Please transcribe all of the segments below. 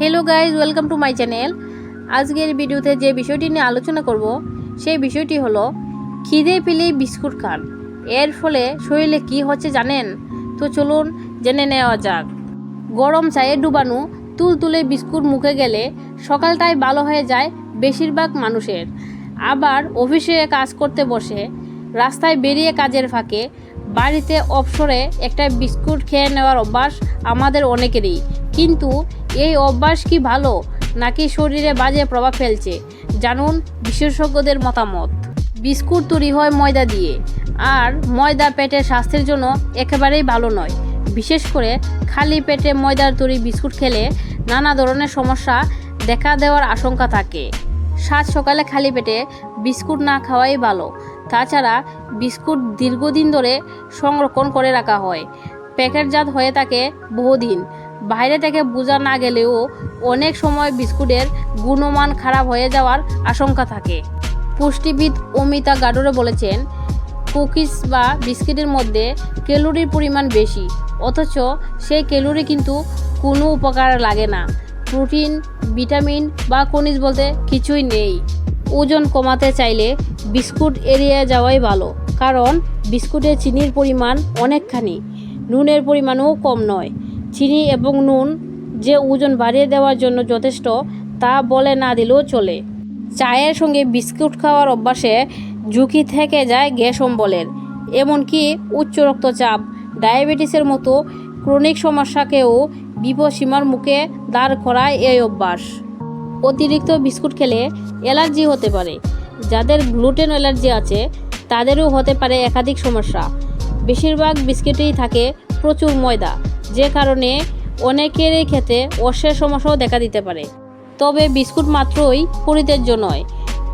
Hello guys welcome to my channel আজকের ভিডিওতে যে বিষয়টি নিয়ে আলোচনা করব, সেই বিষয়টি হলো খিদে পেলেই বিস্কুট খান। এর ফলে শরীরে কি হচ্ছে জানেন? তো চলুন জেনে নেওয়া যাক। গরম চায়ে ডুবানো তুল তুলে বিস্কুট মুখে গেলে সকালটাই ভালো হয়ে যায় বেশিরভাগ মানুষের। আবার অফিসে কাজ করতে বসে রাস্তায় বেরিয়ে কাজের ফাঁকে বাড়িতে অবসরে একটা বিস্কুট খেয়ে নেওয়ার অভ্যাস আমাদের অনেকেরই। কিন্তু এই অভ্যাস কি ভালো নাকি শরীরে বাজে প্রভাব ফেলছে? জানুন বিশেষজ্ঞদের মতামত। বিস্কুট তৈরি হয় ময়দা দিয়ে, আর ময়দা পেটের স্বাস্থ্যের জন্য একেবারেই ভালো নয়। বিশেষ করে খালি পেটে ময়দার তৈরি বিস্কুট খেলে নানা ধরনের সমস্যা দেখা দেওয়ার আশঙ্কা থাকে। সাত সকালে খালি পেটে বিস্কুট না খাওয়াই ভালো। তাছাড়া বিস্কুট দীর্ঘদিন ধরে সংরক্ষণ করে রাখা হয়। প্যাকেটজাত হয়ে থাকে বহুদিন। বাইরে থেকে বোঝা না গেলেও অনেক সময় বিস্কুটের গুণমান খারাপ হয়ে যাওয়ার আশঙ্কা থাকে। পুষ্টিবিদ অমিতা গাডোরে বলেছেন, কুকিজ বা বিস্কিটের মধ্যে ক্যালোরির পরিমাণ বেশি, অথচ সেই ক্যালোরি কিন্তু কোনো উপকার লাগে না। প্রোটিন, ভিটামিন বা খনিজ বলতে কিছুই নেই। ওজন কমাতে চাইলে বিস্কুট এড়িয়ে যাওয়াই ভালো, কারণ বিস্কুটে চিনির পরিমাণ অনেকখানি, নুনের পরিমাণও কম নয়। চিনি এবং নুন যে ওজন বাড়িয়ে দেওয়ার জন্য যথেষ্ট, তা বলে না দিলেও চলে। চায়ের সঙ্গে বিস্কুট খাওয়ার অভ্যাসে ঝুঁকি থেকে যায় গ্যাস অম্বলের, এমনকি উচ্চ রক্তচাপ, ডায়াবেটিসের মতো ক্রনিক সমস্যাকেও বিপদসীমার মুখে দাঁড় করায় এই অভ্যাস। অতিরিক্ত বিস্কুট খেলে অ্যালার্জি হতে পারে, যাদের গ্লুটেন অ্যালার্জি আছে, তাদেরও হতে পারে একাধিক সমস্যা। বেশিরভাগ বিস্কিটেই থাকে প্রচুর ময়দা। যে কারণে অনেকেরই ক্ষেত্রে অশ্বের সমস্যাও দেখা দিতে পারে। তবে বিস্কুট মাত্রই পরিত্যাজ্য নয়।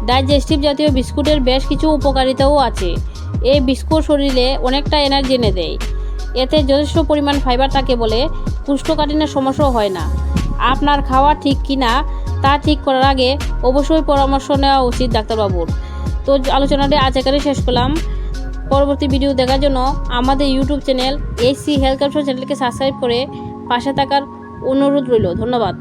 ডাইজেস্টিভ জাতীয় বিস্কুটের বেশ কিছু উপকারিতাও আছে। এই বিস্কুট শরীরে অনেকটা এনার্জি এনে দেয়। এতে যথেষ্ট পরিমাণ ফাইবার থাকে বলে কুষ্ঠকাঠিন্যের সমস্যাও হয় না। আপনার খাওয়া ঠিক কি না তা ঠিক করার আগে অবশ্যই পরামর্শ নেওয়া উচিত ডাক্তারবাবুর। তো আলোচনাটি আজ এখানে শেষ করলাম। পরবর্তী ভিডিও দেখার জন্য আমাদের YouTube channel AC health caption চ্যানেলকে সাবস্ক্রাইব করে পাশে থাকার অনুরোধ রইল। ধন্যবাদ।